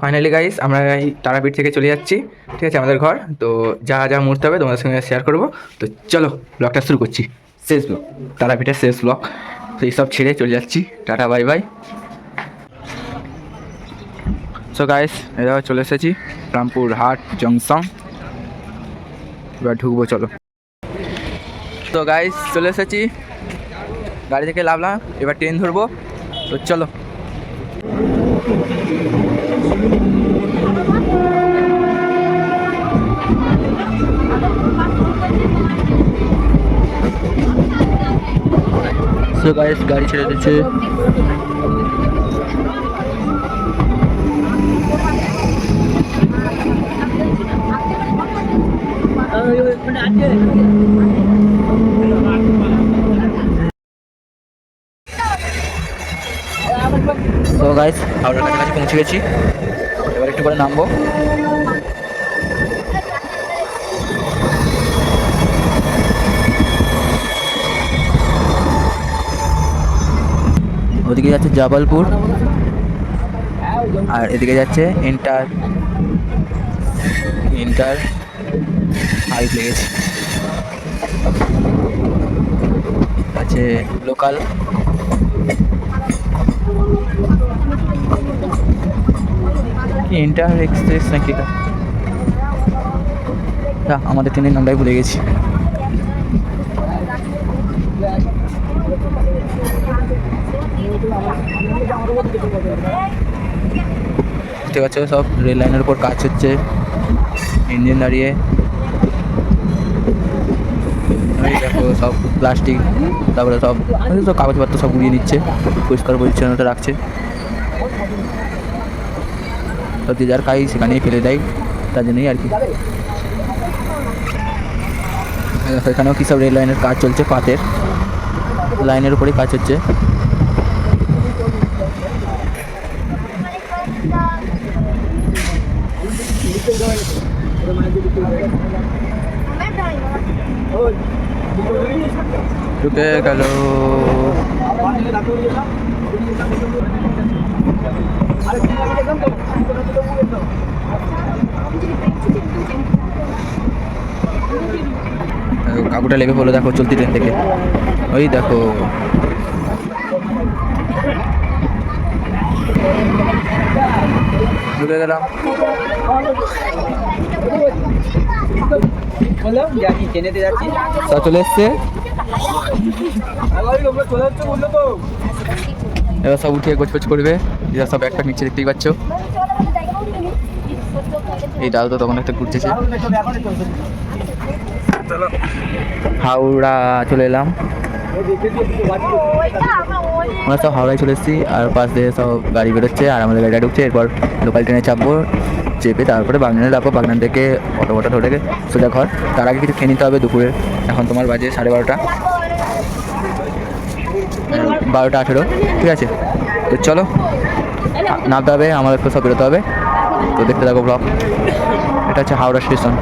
Finally guys আমরা এই তারাপীঠ থেকে চলে যাচ্ছি। ঠিক আছে, আমাদের ঘর। তো যা যা মুহূর্তে হবে তোমাদের সঙ্গে শেয়ার করব। তো চলো ব্লগটা শুরু করছি। শেষ ব্লগ তারাপীঠের শেষ ব্লগ তো এইসব ছেড়ে চলে যাচ্ছি। Tata bye bye so guys এরা চলে এসেছি রামপুর হাট জংশন। এবার ঢুকবো, চলো। তো গাইস চলে এসেছি। গাড়ি থেকে লাভলাম, এবার ট্রেন ধরবো। তো চলো। সো গাইস গাড়ি ছেড়ে দিচ্ছে। তো গাইস হাওড়ার কাছাকাছি পৌঁছে গেছি। এবার একটু করে নামবো। ওদিকে যাচ্ছে জবলপুর। আর এদিকে যাচ্ছে ইন্টার ইন্টার হাইট লেগেছে আছে লোকাল ইন্টার এক্সপ্রেস নাকি আমাদের ট্রেনের নামটাই ভুলে গেছি। দেখতে পাচ্ছ, সব রেল লাইনের উপর কাজ হচ্ছে। ইঞ্জিন দাঁড়িয়ে। দেখো, সব প্লাস্টিক, তারপরে সব সব কাগজপত্র সব উড়িয়ে নিচ্ছে, পরিষ্কার পরিচ্ছন্নতা রাখছে। তো যে যার খাই সেখানেই ফেলে দেয়, তার জন্যই আর কি। এখানেও কী সব রেল লাইনের কাজ চলছে, পাতের। লাইনের উপরেই কাজ হচ্ছে। ঢুকে গেল কাকুটা লেগে পড়ল দেখো চলতি ট্রেন থেকে ওই দেখো ঢুকে গেলাম। চলে এসছে। এবার সব উঠিয়ে গোছপোছ করবে। এরা সব একটা নিচে দেখতেই পাচ্ছ। এই ডাল তো তখন একটা ঘুরতেছে। হাওড়া চলে এলাম। আমরা সব হাওড়ায় চলে এসেছি, আর পাশ দিয়ে সব গাড়ি বেরোচ্ছে, আর আমাদের গাড়িটা ঢুকছে, এরপর লোকাল ট্রেনে চাপবো, চেপে তারপরে বাগনানে যাব, বাগনান থেকে অটো অটো ধরে সোজা ঘর। তার আগে কিছু খেয়ে নিতে হবে দুপুরে। এখন তোমার বাজে সাড়ে বারোটা। বারোটা আঠেরো, ঠিক আছে? তো চলো, নামতে হবে আমাদেরকে সব বেরোতে হবে। তো দেখতে থাকো ব্লগ এটা হচ্ছে Howrah station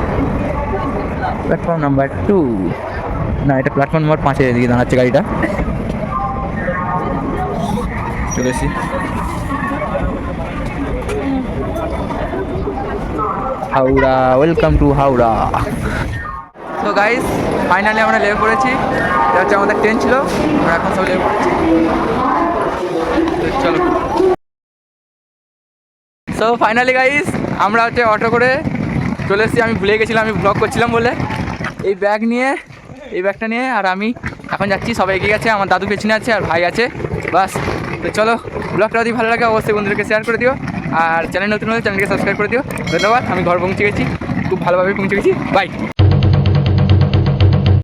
platform number two না, এটা প্ল্যাটফর্ম নাম্বার পাঁচে এদিকে দাঁড়াচ্ছে গাড়িটা। চলে এসি হাওড়া ওয়েলকাম টু হাওড়া। তো গাইস ফাইনালি আমরা লেগে পড়েছি। এটা হচ্ছে আমাদের ট্রেন ছিল, আমরা এখন সব পড়েছি। চলো। সো ফাইনালি গাইস আমরা হচ্ছে অটো করে চলে এসেছি। আমি ভুলে গেছিলাম, আমি ব্লগ করছিলাম বলে। এই ব্যাগ নিয়ে এই ব্যাগটা নিয়ে, আর আমি এখন যাচ্ছি, সবাই এগিয়ে গেছে, আমার দাদু পেছনে আছে আর ভাই আছে। বাস, তো চলো, ব্লগটা যদি ভালো লাগে, অবশ্যই বন্ধুদেরকে শেয়ার করে দিও, আর চ্যানেল নতুন হলে চ্যানেলকে সাবস্ক্রাইব করে দিও। ধন্যবাদ, আমি ঘর পৌঁছে গেছি, খুব ভালোভাবে পৌঁছে গেছি বাই